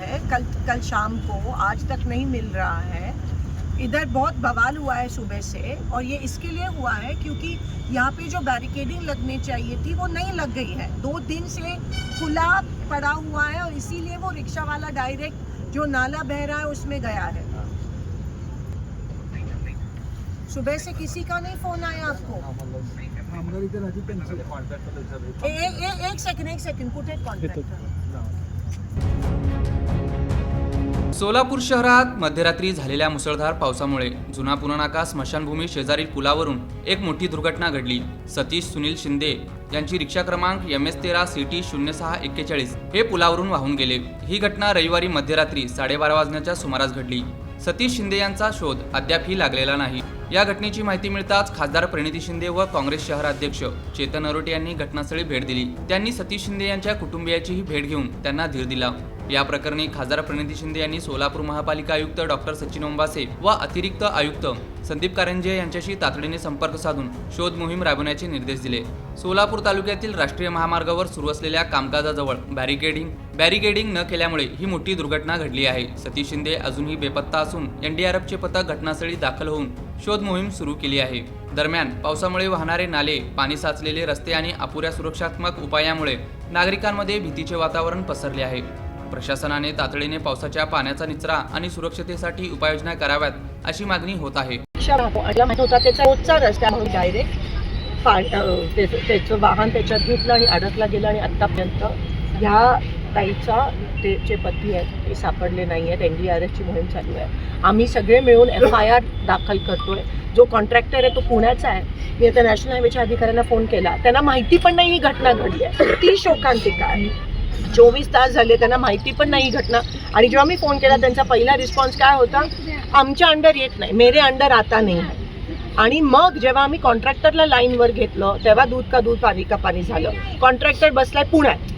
है कल कल शाम को आज तक नहीं मिल रहा है। इधर बहुत बवाल हुआ है सुबह से और ये इसके लिए हुआ है क्योंकि यहाँ पे जो बैरिकेडिंग लगनी चाहिए थी वो नहीं लग गई है। दो दिन से खुला पड़ा हुआ है और इसीलिए वो रिक्शा वाला डायरेक्ट जो नाला बह रहा है उसमें गया है। सुबह से किसी का नहीं फ़ोन आया आपको? ए, ए, एक सेकंड एक सेकंड कुठे कॉन्ट्रॅक्टर सोलापूर शहरात मध्यरात्री झालेल्या मुसळधार पावसामुळे जुना पुनानाका स्मशानभूमी शेजारील पुलावरून एक मोठी दुर्घटना घडली. सतीश सुनील शिंदे यांची रिक्षा क्रमांक एम एस तेरा सी टी शून्य सहा एक्केचाळीस हे पुलावरून वाहून गेले. ही घटना रविवारी मध्यरात्री साडेबारा वाजण्याच्या सुमारास घडली. सतीश शिंदे यांचा शोध अद्यापही लागलेला नाही. या घटनेची माहिती मिळताच खासदार प्रणिती शिंदे व काँग्रेस शहराध्यक्ष चेतन अरोटे यांनी घटनास्थळी भेट दिली. त्यांनी सतीश शिंदे यांच्या कुटुंबियाचीही भेट घेऊन त्यांना धीर दिला. या प्रकरणी खासदार प्रणिती शिंदे यांनी सोलापूर महापालिका आयुक्त डॉक्टर सचिन ओंबासे व अतिरिक्त आयुक्त संदीप कारंजे यांच्याशी तातडीने संपर्क साधून शोध मोहीम राबवण्याचे निर्देश दिले. सोलापूर तालुक्यातील राष्ट्रीय महामार्गावर सुरू असलेल्या कामकाजाजवळ बॅरिकेडिंग बॅरिकेडिंग न केल्यामुळे ही मोठी दुर्घटना घडली आहे. सतीश शिंदे अजूनही बेपत्ता असून एनडीआरएफचे पथक घटनास्थळी दाखल होऊन शोध मोहीम सुरू केली आहे. दरम्यान पावसामुळे वाहणारे नाले पाणी साचलेले रस्ते आणि अपुऱ्या सुरक्षात्मक उपायामुळे नागरिकांमध्ये भीतीचे वातावरण पसरले आहे. प्रशासनाने तातडीने पावसाच्या पाण्याचा निचरा आणि सुरक्षतेसाठी उपाययोजना कराव्यात अशी मागणी होत आहे. रिक्षा वाला माहीत होता त्याचा रोजचा रस्ता म्हणून डायरेक्ट त्याचं वाहन त्याच्यात घेतलं आणि अडकला गेलं आणि आत्तापर्यंत ह्या ताईचा ते जे पती आहेत ते सापडले नाही आहेत. एन डी आर एसची मोहीम चालू आहे. आम्ही सगळे मिळून एफ आय आर दाखल करतोय. जो कॉन्ट्रॅक्टर आहे तो पुण्याचा आहे. मी आता नॅशनल हायवेच्या अधिकाऱ्यांना फोन केला. त्यांना माहिती पण नाही ही घटना घडली आहे. ती शोकांतिका आहे. चोवीस तास झाले त्यांना माहिती पण नाही घटना. आणि जेव्हा मी फोन केला त्यांचा पहिला रिस्पॉन्स काय होता? आमच्या अंडर येत नाही. मेरे अंडर आता नाही. आहे आणि मग जेव्हा आम्ही कॉन्ट्रॅक्टरला लाईनवर घेतलं तेव्हा दूध का दूध पाणी का पाणी झालं. कॉन्ट्रॅक्टर बसलाय पुण्यात.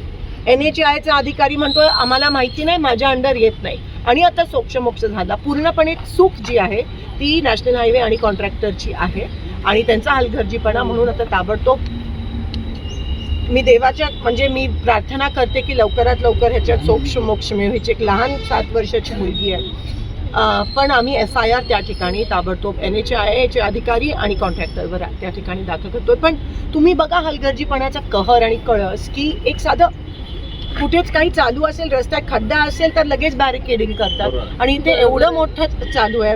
एन एच आयचा अधिकारी म्हणतो आम्हाला माहिती नाही माझ्या अंडर येत नाही. आणि आता सोक्षमोक्ष झाला. पूर्णपणे चूक जी आहे ती नॅशनल हायवे आणि कॉन्ट्रॅक्टरची आहे. आणि त्यांचा हलगर्जीपणा म्हणून आता ताबडतोब मी देवाच्या म्हणजे मी प्रार्थना करते की लवकरात लवकर ह्याच्यात सोक्ष मोक्ष मिळू. ह्याची एक लहान सात वर्षाची मुलगी आहे. पण आम्ही एफ आय आर त्या ठिकाणी ताबडतोब एन एच आय एचे अधिकारी आणि कॉन्ट्रॅक्टरवर त्या ठिकाणी दाखल करतोय. पण तुम्ही बघा हलगर्जीपणाचा कहर आणि कळस की एक साधं कुठेच काही चालू असेल रस्त्यात खड्डा असेल तर लगेच बॅरिकेडिंग करतात. आणि इथे एवढं मोठं चालू आहे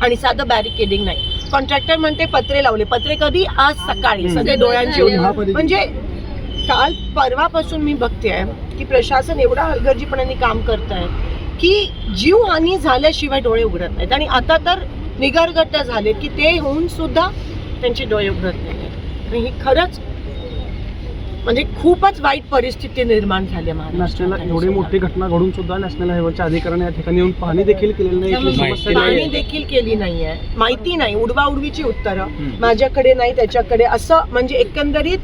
आणि साधं बॅरिकेडिंग नाही. कॉन्ट्रॅक्टर म्हणते पत्रे लावले. पत्रे कधी? आज सकाळी. सगळे डोळ्यांची म्हणजे काल परवापासून मी बघते की प्रशासन एवढा हलगर्जीपणाने काम करत आहे की जीवहानी झाल्याशिवाय डोळे उघडत नाहीत. आणि आता तर निगरगट्ट झाले की ते होऊन सुद्धा त्यांचे डोळे उघडत नाही आणि ही खरंच म्हणजे खूपच वाईट परिस्थिती निर्माण झाली नॅशनल एवढी मोठी घटना घडून सुद्धा नॅशनल हायवेच्या अधिकाऱ्यांनी या ठिकाणी येऊन पाहणी देखील केलेली नाही पाहणी नाही. देखील केली नाहीये माहिती नाही उडवा उडवीची उत्तरं माझ्याकडे नाही त्याच्याकडे. असं म्हणजे एकंदरीत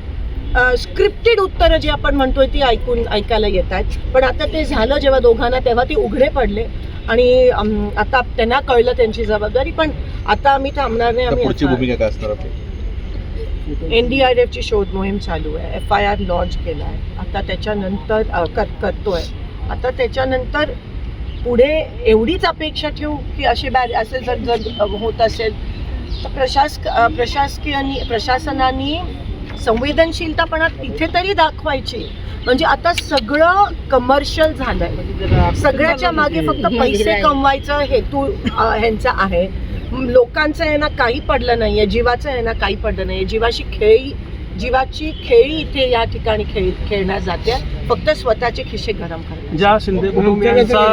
स्क्रिप्टेड उत्तरं जी आपण म्हणतोय ती ऐकून ऐकायला येत आहेत पण आता ते झालं जेव्हा दोघांना तेव्हा ती उघडे पडले. आणि आता त्यांना कळलं त्यांची जबाबदारी पण आता आम्ही थांबणार नाही आम्ही भूमिका काय असणार आपली? एन डी आर एफची शोध मोहीम चालू आहे. एफ आय आर लॉन्च केला आहे. आता त्याच्यानंतर करतोय. आता त्याच्यानंतर पुढे एवढीच अपेक्षा ठेवू की असे बॅर असे जर जर होत असेल तर प्रशास अ, प्रशासकीयांनी प्रशासनाने संवेदनशीलतापणा तिथे तरी दाखवायची. म्हणजे आता सगळं कमर्शियल झालंय. सगळ्याच्या मागे फक्त पैसे कमवायचा हेतू ह्यांचा आहे. लोकांचं आहे ना काही पडलं नाहीये जीवाचं आहे ना काही पडलं नाहीये. जीवाशी खेळी जीवाची खेळी इथे या ठिकाणी खेळ खेळण्यात जाते फक्त स्वतःचे खिशे गरम करतात ज्या शिंदे कुटुंबियांचा